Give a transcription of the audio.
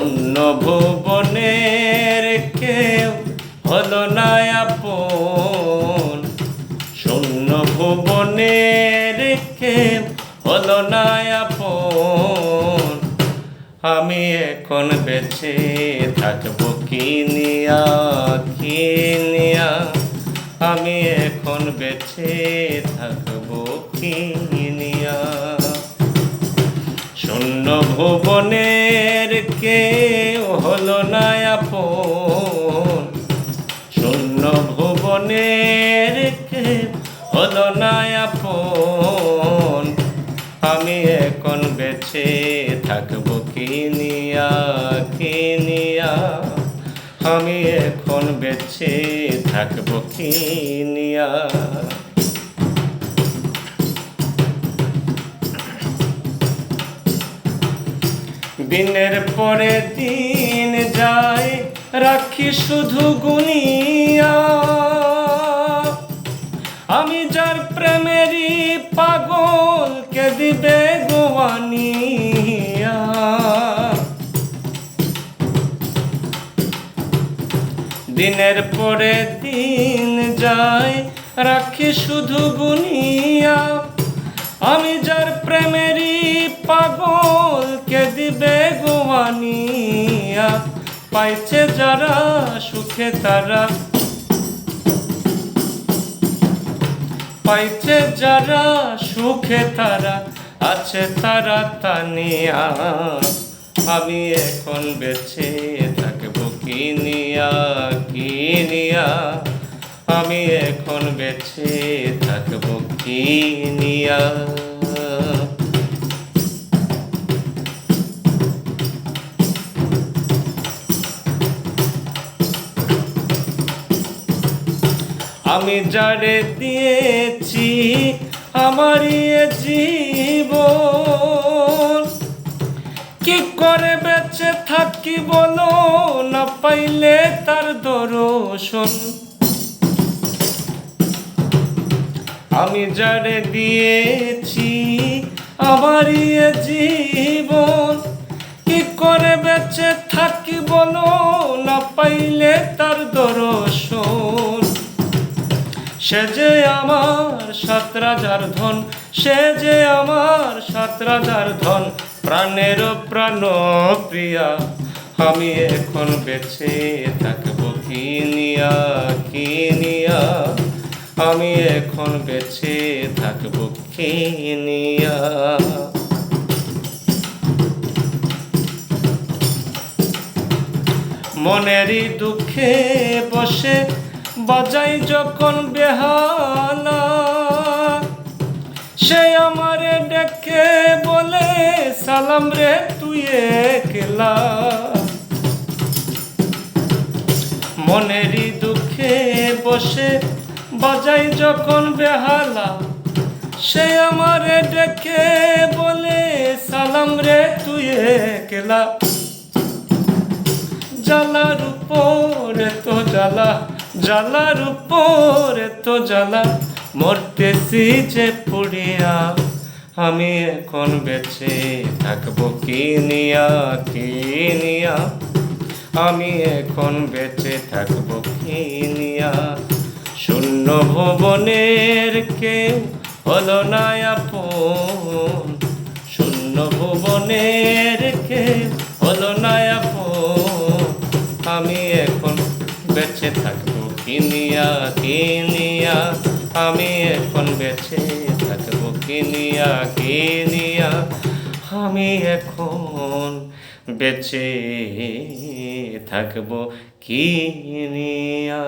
শূন্য ভুবনের কেউ হলো না আপন। শূন্য ভুবনের কেউ হলো না আপন। আমি এখন বেঁচে থাকব কিনিয়া কিনিয়া আমি এখন বেঁচে থাকব কিনিয়া শূন্য ভুবনের কেউ হলো না আপন। শূন্য ভুবনের কেউ হলো না আপন। আমি এখন বেছে থাকব কিনিয়া কিনিয়া আমি এখন বেছে থাকব কিনিয়া দিনের পরে দিন যায়, রাখি শুধু গুনিয়া। আমি যার প্রেমেরই পাগল, কে দিবে গোয়ানিয়া দিনের পরে দিন যায়, রাখি শুধু গুনিয়া। আমি যার প্রেমেরই পাগল, কে পাইছে যারা, সুখে তারা। পাইছে যারা, সুখে তারা, আছে তারা তানিয়া আমি এখন বেছে থাকব কিনিয়া কিনিয়া আমি এখন বেঁচে থাকব কিনিয়া আমি যারে দিয়েছি আমার জীবন। কি করে বেঁচে থাকি বলো না পাইলে তার দর্শন। আমি যারে দিয়েছি আমার জীবন। কি করে বেঁচে থাকি বলো না পাইলে তার দর্শন। সে যে আমার সাত রাজার ধন, সে যে আমার সাত রাজার ধন, প্রাণের প্রাণ প্রিয়া, আমি এখন বেঁচে থাকব কিনিয়া কিনিয়া আমি এখন বেঁচে থাকব কিনিয়া মনেরই দুঃখে বসে বাজাই যখন বেহালা, সে আমারে ডেকে বলে, সালাম রে, তুই একলা? মনেরই দুঃখে বসে বাজাই যখন বেহালা, সে আমারে ডেকে বলে, সালাম রে, তুই একলা? জ্বালার উপরে তো জ্বালা। জ্বালার উপরে তো জ্বালা মরতেছি যে পুড়িয়া। আমি এখন বেঁচে থাকব কিনিয়া কিনিয়া আমি এখন বেঁচে থাকব কিনিয়া শূন্য ভুবনের কে হলো না আপন? শূন্য ভুবনের কে হলো না আপন? আমি এখন বেঁচে থাকব কিনিয়া কিনিয়া আমি এখন বেঁচে থাকব। কিনিয়া কিনিয়া আমি এখন বেঁচে থাকব। কিনিয়া।